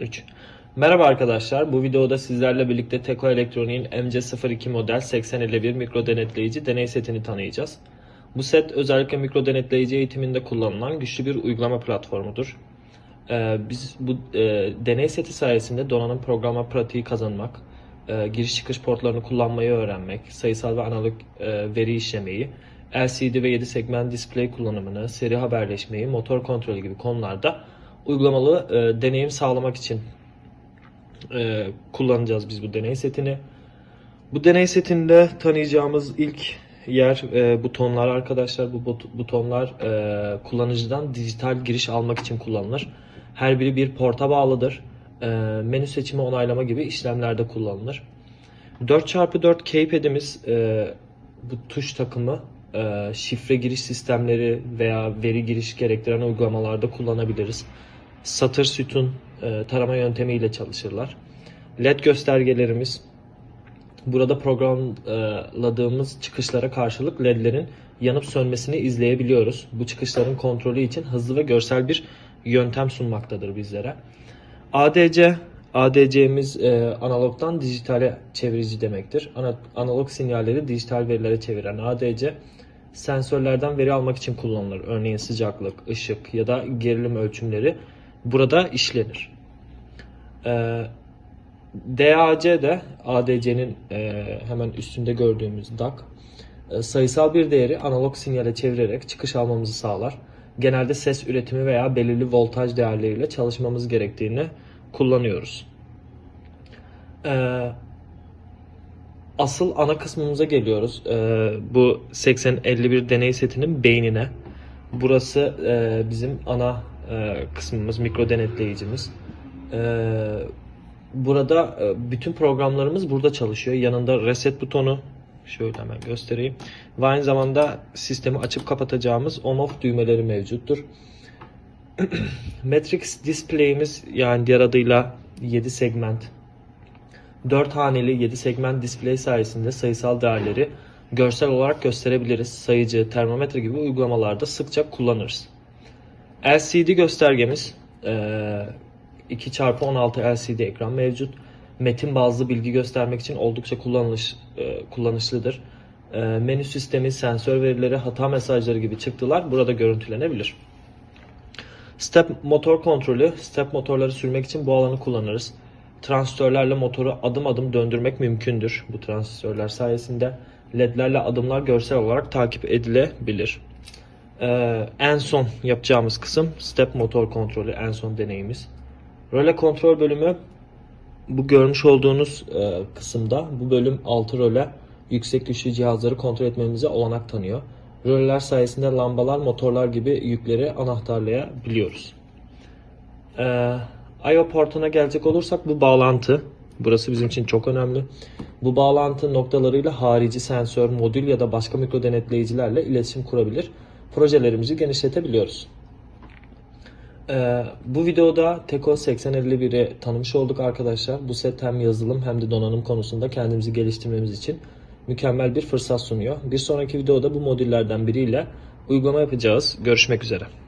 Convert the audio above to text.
3. Merhaba arkadaşlar. Bu videoda sizlerle birlikte Teko Elektronik'in MC02 model 8051 mikro denetleyici deney setini tanıyacağız. Bu set özellikle mikro denetleyici eğitiminde kullanılan güçlü bir uygulama platformudur. Ee, biz bu e, deney seti sayesinde donanım programa pratiği kazanmak, e, giriş çıkış portlarını kullanmayı öğrenmek, sayısal ve analog e, veri işlemeyi, LCD ve 7 segment display kullanımını, seri haberleşmeyi, motor kontrolü gibi konularda uygulamalı e, deneyim sağlamak için e, kullanacağız biz bu deney setini. Bu deney setinde tanıyacağımız ilk yer e, butonlar arkadaşlar. Bu but- butonlar e, kullanıcıdan dijital giriş almak için kullanılır. Her biri bir porta bağlıdır. E, menü seçimi onaylama gibi işlemlerde kullanılır. 4x4 keypad'imiz e, bu tuş takımı e, şifre giriş sistemleri veya veri giriş gerektiren uygulamalarda kullanabiliriz. Satır sütun e, tarama yöntemiyle çalışırlar. LED göstergelerimiz burada programladığımız çıkışlara karşılık ledlerin yanıp sönmesini izleyebiliyoruz. Bu çıkışların kontrolü için hızlı ve görsel bir yöntem sunmaktadır bizlere. ADC ADC'miz e, analogdan dijitale çevirici demektir. Ana, analog sinyalleri dijital verilere çeviren ADC sensörlerden veri almak için kullanılır. Örneğin sıcaklık, ışık ya da gerilim ölçümleri burada işlenir. Ee, DAC de ADC'nin e, hemen üstünde gördüğümüz DAC e, sayısal bir değeri analog sinyale çevirerek çıkış almamızı sağlar. Genelde ses üretimi veya belirli voltaj değerleriyle çalışmamız gerektiğini kullanıyoruz. Ee, asıl ana kısmımıza geliyoruz. Ee, bu 8051 deney setinin beynine. Burası e, bizim ana e, kısmımız, mikro denetleyicimiz. Ee, burada e, bütün programlarımız burada çalışıyor. Yanında reset butonu, şöyle hemen göstereyim. Ve aynı zamanda sistemi açıp kapatacağımız on-off düğmeleri mevcuttur. Matrix display'imiz yani diğer adıyla 7 segment 4 haneli 7 segment display sayesinde sayısal değerleri görsel olarak gösterebiliriz. Sayıcı, termometre gibi uygulamalarda sıkça kullanırız. LCD göstergemiz eee, 2x16 LCD ekran mevcut. Metin bazlı bilgi göstermek için oldukça kullanılış, eee, kullanışlıdır. Eee, menü sistemi, sensör verileri, hata mesajları gibi çıktılar burada görüntülenebilir. Step motor kontrolü, step motorları sürmek için bu alanı kullanırız. Transistörlerle motoru adım adım döndürmek mümkündür bu transistörler sayesinde. LED'lerle adımlar görsel olarak takip edilebilir. Ee, en son yapacağımız kısım step motor kontrolü, en son deneyimiz. Röle kontrol bölümü bu görmüş olduğunuz e, kısımda bu bölüm 6 röle yüksek güçlü cihazları kontrol etmemize olanak tanıyor. Röleler sayesinde lambalar, motorlar gibi yükleri anahtarlayabiliyoruz. Ee, I.O. portuna gelecek olursak bu bağlantı. Burası bizim için çok önemli. Bu bağlantı noktalarıyla harici sensör, modül ya da başka mikro denetleyicilerle iletişim kurabilir. Projelerimizi genişletebiliyoruz. Ee, bu videoda Teko 8051'i tanımış olduk arkadaşlar. Bu set hem yazılım hem de donanım konusunda kendimizi geliştirmemiz için mükemmel bir fırsat sunuyor. Bir sonraki videoda bu modüllerden biriyle uygulama yapacağız. Görüşmek üzere.